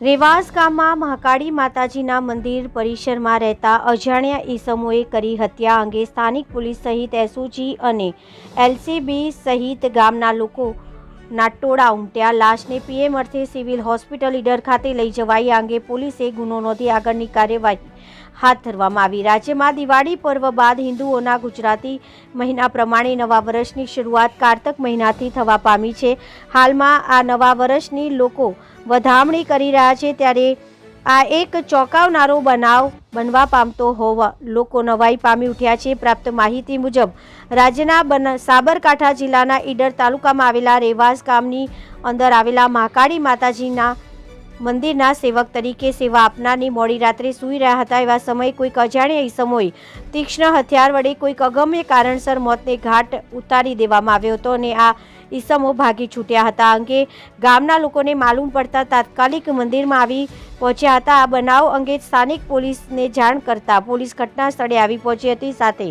રેવાસ ગામમાં મહાકાળી માતાજીના મંદિર પરિસરમાં રહેતા અજાણ્યા ઈસમોએ કરી હત્યા અંગે સ્થાનિક પોલીસ સહિત એસઓજી અને એલસીબી સહિત ગામના લોકો ના ટોળા ઉમટ્યા. લાશને પીએમ અર્થે સિવિલ હોસ્પિટલ ઈડર ખાતે લઈ જવાઈ અંગે પોલીસે ગુનો નોંધી આગળની કાર્યવાહી હાથ ધરવામાં આવી. રાજ્યમાં દિવાળી પર્વ બાદ હિન્દુઓના ગુજરાતી મહિના પ્રમાણે નવા વર્ષની શરૂઆત કારતક મહિનાથી થવા પામી છે. હાલમાં આ નવા વર્ષની લોકો વધામણી કરી રહ્યા છે ત્યારે આ એક ચોંકાવનારો બનાવ બનવા પામતો હોવા. લોકો નવાઈ પામી ઉઠ્યા છે. પ્રાપ્ત માહિતી મુજબ, રાજ્યના સાબરકાંઠા જિલ્લાના ઈડર તાલુકામાં આવેલા રેવાસ ગામની અંદર આવેલા મહાકાળી માતાજીના મંદિરના સેવક તરીકે સેવા આપનારની મોડી રાત્રે સૂઈ રહ્યા હતા એવા સમયે કોઈક અજાણ્યા ઈસમોએ તીક્ષ્ણ હથિયાર વડે કોઈક અગમ્ય કારણસર મોતને ઘાટ ઉતારી દેવામાં આવ્યો હતો અને આ ઈસમો ભાગી છૂટ્યા હતા. અંગે ગામના લોકોને માલુમ પડતા તાત્કાલિક મંદિરમાં આવી પહોંચ્યા હતા. આ બનાવ અંગે સ્થાનિક પોલીસને જાણ કરતા પોલીસ ઘટના સ્થળે આવી પહોંચી હતી. સાથે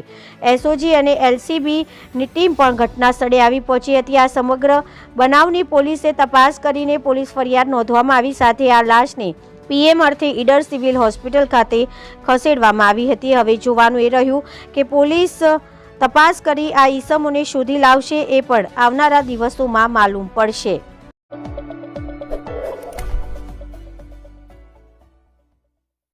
એસઓજી અને એલસીબીની ટીમ પણ ઘટના સ્થળે આવી પહોંચી હતી. આ સમગ્ર બનાવની પોલીસે તપાસ કરીને પોલીસ ફરિયાદ નોંધવામાં આવી. સાથે આ લાશને પીએમ અર્થે ઈડર સિવિલ હોસ્પિટલ ખાતે ખસેડવામાં આવી હતી. હવે જોવાનું એ રહ્યું કે પોલીસ તપાસ કરી આ ઈસમોને શોધી લાવશે એ પણ આવનારા દિવસોમાં માલુમ પડશે.